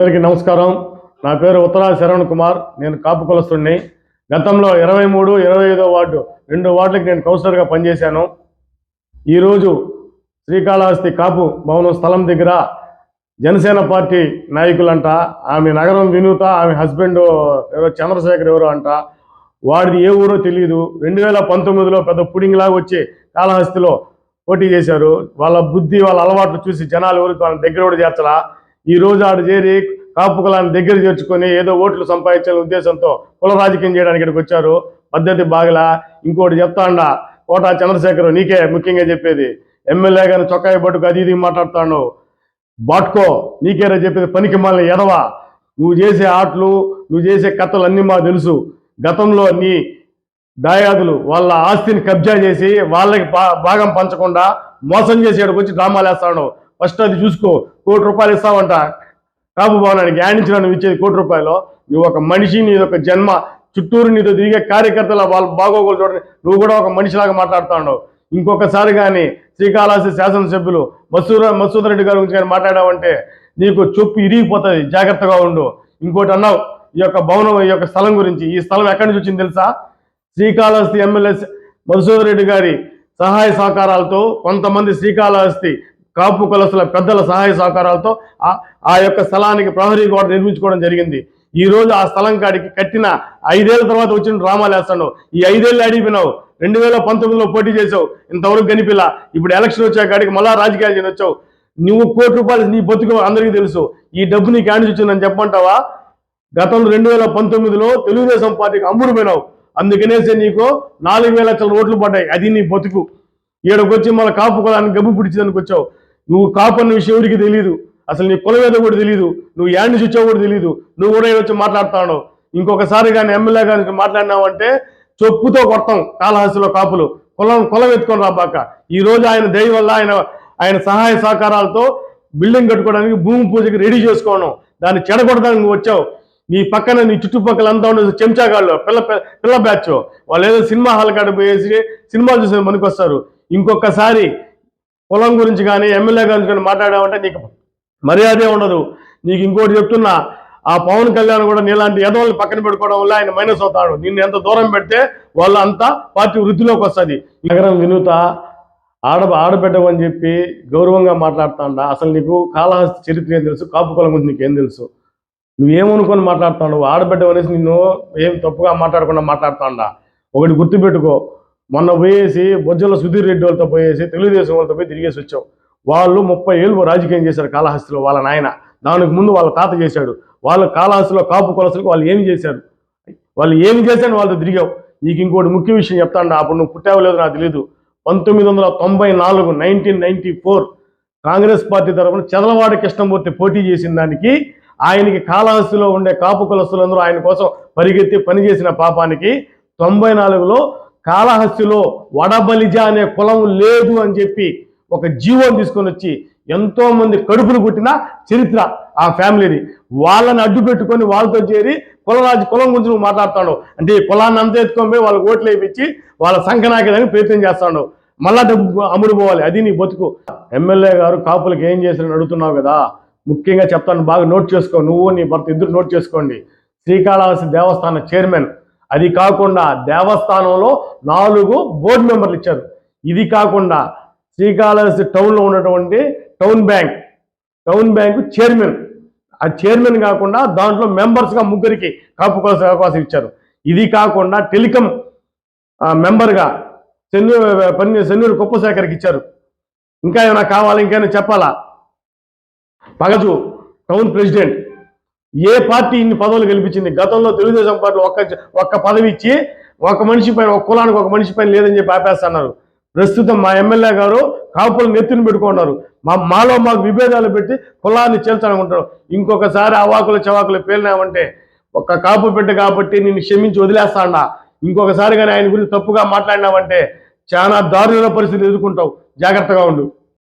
అందరికీ నమస్కారం. నా పేరు ఉత్తరా శరవణ్ కుమార్. నేను కాపు కులస్తుడిని గతంలో ఇరవై మూడు ఇరవై ఐదో వార్డు రెండు వార్డులకు నేను కౌన్సిలర్గా పనిచేశాను. ఈరోజు శ్రీకాళహస్తి కాపు భవనం స్థలం దగ్గర జనసేన పార్టీ నాయకులంట ఆమె నగరం వినూత ఆమె హస్బెండ్ ఎవరో చంద్రశేఖర్ ఎవరో అంట. వాడిది ఏ ఊరో తెలియదు రెండు వేల పంతొమ్మిదిలో పెద్ద పుడింగ్లాగా వచ్చి కాళహస్తిలో పోటీ చేశారు. వాళ్ళ బుద్ధి వాళ్ళ అలవాట్లు చూసి జనాలు ఎవరికి వాళ్ళ దగ్గర కూడా చేర్చలా. ఈ రోజు ఆడు చేరి కాపు కులాన్ని దగ్గర చేర్చుకొని ఏదో ఓట్లు సంపాదించాలనే ఉద్దేశంతో కుల రాజకీయం చేయడానికి ఇక్కడికి వచ్చారు. పద్ధతి బాగలా. ఇంకోటి చెప్తాండా కోటా చంద్రశేఖర్ నీకే ముఖ్యంగా చెప్పేది. ఎమ్మెల్యే గారిని చొక్కాయి పట్టుకు అది ఇది మాట్లాడుతాను బాట్కో నీకేరా చెప్పేది పనికి మాలిన ఎదవా నువ్వు చేసే ఆటలు నువ్వు చేసే కథలు అన్నీ మాకు తెలుసు. గతంలో నీ దాయాదులు వాళ్ళ ఆస్తిని కబ్జా చేసి వాళ్ళకి భా- భాగం పంచకుండా మోసం చేసేటకు వచ్చి డ్రామాలు వేస్తాడు ఫస్ట్ అది చూసుకో కోటి రూపాయలు ఇస్తావంట. కాపు భవనానికి యాడించిన నువ్వు ఇచ్చేది కోటి రూపాయలు. నువ్వు ఒక మనిషి నీది ఒక జన్మ. చుట్టూరు నీతో తిరిగే కార్యకర్తల వాళ్ళు బాగోగోలు చూడండి. నువ్వు కూడా ఒక మనిషిలాగా మాట్లాడుతున్నావు. ఇంకొకసారి కానీ శ్రీకాళహస్తి శాసనసభ్యులు మసూర మసూద్ రెడ్డి గారి గురించి కానీ మాట్లాడావంటే నీకు చొప్పు ఇరిగిపోతుంది. జాగ్రత్తగా ఉండు. ఇంకోటి అన్నావు ఈ యొక్క భవనం ఈ యొక్క స్థలం గురించి. ఈ స్థలం ఎక్కడి నుంచి వచ్చింది తెలుసా? శ్రీకాళహస్తి ఎమ్మెల్యే మధుసూదర్ రెడ్డి గారి సహాయ సహకారాలతో కొంతమంది శ్రీకాళహస్తి కాపు కులస్తుల పెద్దల సహాయ సహకారాలతో ఆ- ఆ యొక్క స్థలానికి ప్రహరీ గోడ నిర్మించుకోవడం జరిగింది. ఈ రోజు ఆ స్థలం కాడికి కట్టిన ఐదేళ్ళ తర్వాత వచ్చిన డ్రామాలు వేస్తాను ఈ ఐదేళ్ళు అడిగిపోయినావు రెండు వేల పంతొమ్మిదిలో పోటీ చేసావు ఇంతవరకు కనిపిలా. ఇప్పుడు ఎలక్షన్ వచ్చే కాడికి మళ్ళా రాజకీయాలు వచ్చావు. నువ్వు కోటి రూపాయలు నీ బతుకు అందరికీ తెలుసు. ఈ డబ్బు నీకు ఆడి వచ్చిందని చెప్పంటావా గతంలో రెండు వేల పంతొమ్మిదిలో తెలుగుదేశం పార్టీకి అమ్ముడు పోయినావు. అందుకనేసి నీకు నాలుగు వేల లక్షల ఓట్లు పడ్డాయి. అది నీ బతుకు. ఈడకొచ్చి మళ్ళీ కాపు కులానికి గబ్బు పిడిచేదానికి వచ్చావు. నువ్వు కాపు అన్న విషయం ఎవరికి తెలియదు అసలు నీ కులం ఏదో కూడా తెలియదు నువ్వు యాడ్ నుంచి వచ్చావు కూడా తెలియదు నువ్వు కూడా వచ్చి మాట్లాడుతాడు ఇంకొకసారి కానీ ఎమ్మెల్యే గారికి మాట్లాడినావంటే చొప్పుతో కొడతాం కాళహస్తిలో కాపులు. కులం కులం ఎత్తుకొని రాబాక ఈ రోజు ఆయన దయ వల్ల ఆయన ఆయన సహాయ సహకారాలతో బిల్డింగ్ కట్టుకోవడానికి భూమి పూజకి రెడీ చేసుకోవడం దాన్ని చెడగొడడానికి నువ్వు వచ్చావు. నీ పక్కన నీ చుట్టుపక్కల అంతా ఉండే చెంచాగాళ్ళు పిల్ల పిల్ల బ్యాచ్. వాళ్ళు ఏదో సినిమా హాల్ కాడ పోయేసి సినిమాలు చూసే మనకి వస్తారు ఇంకొకసారి పొలం గురించి కానీ ఎమ్మెల్యే గురించి కానీ మాట్లాడామంటే నీకు మర్యాదే ఉండదు. నీకు ఇంకోటి చెప్తున్నా ఆ పవన్ కళ్యాణ్ కూడా నీలాంటి ఎదవల్ని పక్కన పెట్టుకోవడం వల్ల ఆయన మైనస్ అవుతాడు. నిన్ను ఎంత దూరం పెడితే వాళ్ళు అంతా పార్టీ వృద్ధిలోకి వస్తుంది. నగరం వినూత ఆడ ఆడబిడ్డవని చెప్పి గౌరవంగా మాట్లాడుతాండా. అసలు నీకు కాళహస్తి చరిత్ర ఏం తెలుసు? కాపు కులం గురించి నీకేం తెలుసు? నువ్వేమనుకొని మాట్లాడుతున్నావు ఆడబిడ్డ అనేసి నిన్ను ఏం తప్పుగా మాట్లాడకుండా మాట్లాడుతుండా? ఒకటి గుర్తుపెట్టుకో. మొన్న పోయేసి బొజ్జల సుధీర్ రెడ్డి వాళ్ళతో పోయేసి తెలుగుదేశం వాళ్ళతో పోయి తిరిగేసి వచ్చాం. వాళ్ళు ముప్పై ఏళ్ళు రాజకీయం చేశారు కాళహస్తిలో వాళ్ళ నాయన. దానికి ముందు వాళ్ళ తాత చేశాడు. వాళ్ళు కాళహస్తిలో కాపు కొలసలకు వాళ్ళు ఏం చేశారు? వాళ్ళు ఏమి చేశారు వాళ్ళతో తిరిగావు నీకు ఇంకోటి ముఖ్య విషయం చెప్తాను అప్పుడు నువ్వు పుట్టావు లేదు నాకు తెలియదు పంతొమ్మిది వందల తొంభై నాలుగు nineteen ninety four Congress party తరఫున చదలవాడ కృష్ణమూర్తి పోటీ చేసిన దానికి ఆయనకి కాళహస్తిలో ఉండే కాపు కులస్తులందరూ ఆయన కోసం పరిగెత్తి పనిచేసిన పాపానికి తొంభై నాలుగులో కాళహస్తిలో వడబలిజ అనే కులం లేదు అని చెప్పి ఒక జీవోని తీసుకొని వచ్చి ఎంతోమంది కడుపులు పుట్టిన చరిత్ర ఆ ఫ్యామిలీది వాళ్ళని అడ్డు పెట్టుకొని వాళ్ళతో చేరి కులరాజు కులం గురించి నువ్వు మాట్లాడుతాడు. అంటే ఈ కులాన్ని అంతా ఎత్తుకొని వాళ్ళకి ఓట్లు వేయించి వాళ్ళ సంఖ్యనాకేదానికి ప్రయత్నం చేస్తాడు. మళ్ళా డబ్బు అమ్ముడు పోవాలి. అది నీ బతుకు. ఎమ్మెల్యే గారు కాపులకు ఏం చేశారని అడుగుతున్నావు కదా? ముఖ్యంగా చెప్తాను. బాగా నోట్ చేసుకో. నువ్వు నీ భర్త ఇద్దరు నోట్ చేసుకోండి. శ్రీకాళహస్తి దేవస్థాన చైర్మన్ అది కాకుండా దేవస్థానంలో నాలుగు బోర్డు మెంబర్లు ఇచ్చారు. ఇది కాకుండా శ్రీకాళహస్తి టౌన్లో ఉన్నటువంటి town bank town bank chairman. ఆ చైర్మన్ కాకుండా దాంట్లో మెంబర్స్గా ముగ్గురికి కాపు కోసం అవకాశం ఇచ్చారు. ఇది కాకుండా టెలికం మెంబర్గా చెన్నూరు పని చెన్నూరు కుప్పశేఖర్కి ఇచ్చారు. ఇంకా ఏమైనా కావాలా? ఇంకేమైనా చెప్పాలా? పగజు టౌన్ ప్రెసిడెంట్. ఏ పార్టీ ఇన్ని పదవులు గెలిపించింది? గతంలో తెలుగుదేశం పార్టీ ఒక్క ఒక్క పదవి ఇచ్చి ఒక మనిషి పైన ఒక కులానికి ఒక మనిషి పైన లేదని చెప్పి ఆపేస్తున్నారు. ప్రస్తుతం మా ఎమ్మెల్యే గారు కాపులు నెత్తిని పెట్టుకున్నారు మా మాలో మాకు విభేదాలు పెట్టి కులాన్ని చేల్చాలనుకుంటారు ఇంకొకసారి అవాకులు చవాకులు పేలినామంటే ఒక కాపు బిడ్డ కాబట్టి నిన్ను క్షమించి వదిలేస్తాడా. ఇంకొకసారి కానీ ఆయన గురించి తప్పుగా మాట్లాడినావంటే చాలా దారుణ పరిస్థితులు ఎదుర్కొంటావు. జాగ్రత్తగా ఉండు.